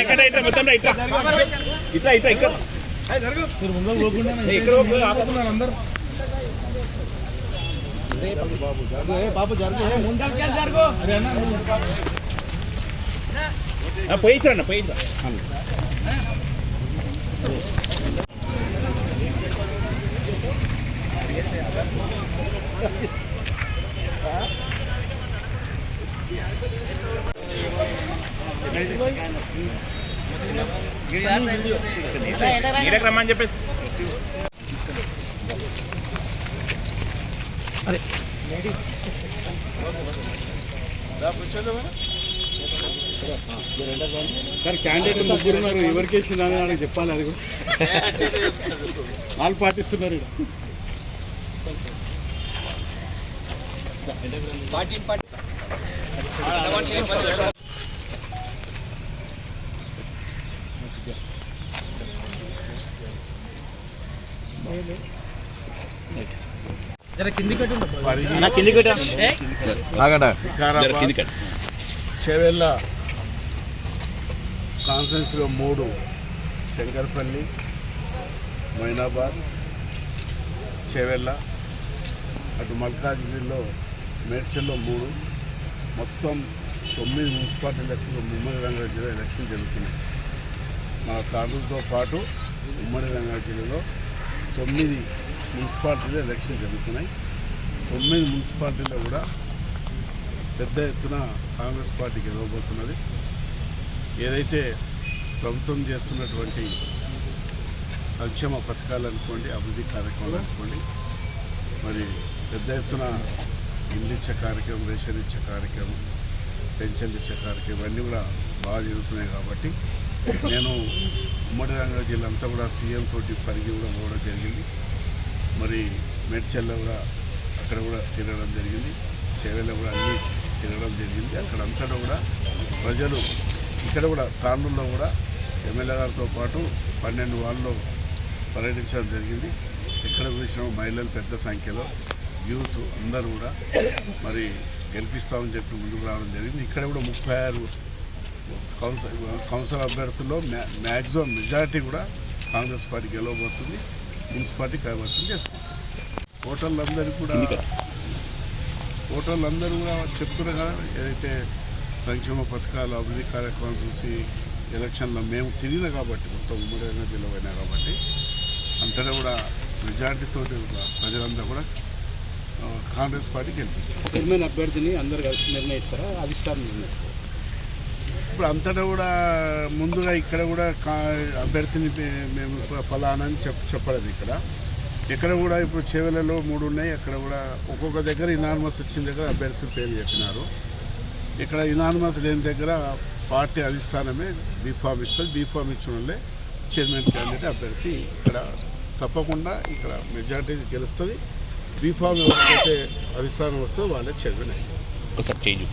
ఎక్కడ ఇట్లా ఇట్లా. ఇక్కడ ఇక్కడ ఒక ఆపుతున్నారు అందరు. ఆ, రమ్మని చెప్పేసి సార్ క్యాండిడేట్ ముగ్గురు ఉన్నారు ఎవరికి ఇచ్చిందని వాళ్ళకి చెప్పాలి అది వాళ్ళు పాటిస్తున్నారు ఇక్కడ చేవెళ్ళ కాన్సెన్స్లో మూడు శంకర్పల్లి మైనాబాద్ చేవెళ్ళ అటు మల్కాజ్గిరిలో మేడ్చల్లో మూడు మొత్తం తొమ్మిది మున్సిపాలిటీలకు ఉమ్మడి రంగారెడ్డి జిల్లా ఎలక్షన్ జరుగుతున్నాయి మా తాలూతో పాటు ఉమ్మడి రంగారెడ్డి జిల్లాలో తొమ్మిది మున్సిపాలిటీలు ఎలక్షన్ జరుగుతున్నాయి. తొమ్మిది మున్సిపాలిటీలో కూడా పెద్ద ఎత్తున కాంగ్రెస్ పార్టీ గెలవబోతున్నది. ఏదైతే ప్రభుత్వం చేస్తున్నటువంటి సంక్షేమ పథకాలు అనుకోండి అభివృద్ధి కార్యక్రమాలు అనుకోండి మరి పెద్ద ఎత్తున ఇల్లు ఇచ్చే కార్యక్రమం రేషన్ ఇచ్చే కార్యక్రమం పెన్షన్లు ఇచ్చే కార్యక్రమం ఇవన్నీ కూడా బాగా జరుగుతున్నాయి కాబట్టి నేను ఉమ్మడి రంగారెడ్డి జిల్లా అంతా కూడా సీఎం తోటి పరిగి కూడా పోవడం జరిగింది. మరి మేడ్చల్లో కూడా అక్కడ కూడా తిరగడం జరిగింది. చేవెళ్ళ కూడా అన్నీ తిరగడం జరిగింది. అక్కడ అంతటా కూడా ప్రజలు ఇక్కడ కూడా తాండూరులో కూడా ఎమ్మెల్యే గారితో పాటు పన్నెండు వాళ్ళలో పర్యటించడం జరిగింది. ఎక్కడ చూసినా మహిళలు పెద్ద సంఖ్యలో యూత్ అందరూ కూడా మరి గెలిపిస్తామని చెప్పి ముందుకు రావడం జరిగింది. ఇక్కడ కూడా ముప్పై ఆరు కౌన్సిల్ కౌన్సిల్ అభ్యర్థుల్లో మ్యా మ్యాక్సిమం మెజారిటీ కూడా కాంగ్రెస్ పార్టీ గెలవబోతుంది. మున్సిపాలిటీ కైవసం చేస్తుంది. ఓటర్లందరికీ కూడా ఓటర్లందరూ కూడా చెప్తున్నారు కదా ఏదైతే సంక్షేమ పథకాలు అభివృద్ధి కార్యక్రమాలు చూసి ఎలక్షన్లో మేము తిరిగిన కాబట్టి మొత్తం ఉమ్మడి జిల్లా పోయినా కాబట్టి అంతటా కూడా మెజారిటీతో ప్రజలందరూ కూడా కాంగ్రెస్ పార్టీ గెలిపిస్తారు. చైర్మన్ అభ్యర్థిని అందరు కలిసి నిర్ణయిస్తారా? అధిష్టానం నిర్ణయిస్తారా? ఇప్పుడు అంతటా కూడా ముందుగా ఇక్కడ కూడా కా అభ్యర్థిని మేము ఫలానా అని చెప్ చెప్పలేదు ఇక్కడ. ఇక్కడ కూడా ఇప్పుడు చెవెలలో మూడు ఉన్నాయి. అక్కడ కూడా ఒక్కొక్క దగ్గర ఇనానిమస్ వచ్చిన దగ్గర అభ్యర్థి పేరు చెప్పినారు. ఇక్కడ ఇనానిమస్ లేని దగ్గర పార్టీ అధిష్టానమే బీఫామ్ ఇస్తుంది. బీఫామ్ ఇచ్చిన వాళ్ళే చైర్మన్ క్యాండిడేట్ అభ్యర్థి. ఇక్కడ తప్పకుండా ఇక్కడ మెజార్టీ గెలుస్తుంది. బీఫామ్ ఎవరికైతే అధిష్టానం వస్తుందో వాళ్ళే చైర్మన్ అయింది ఒకసారి చేంజ్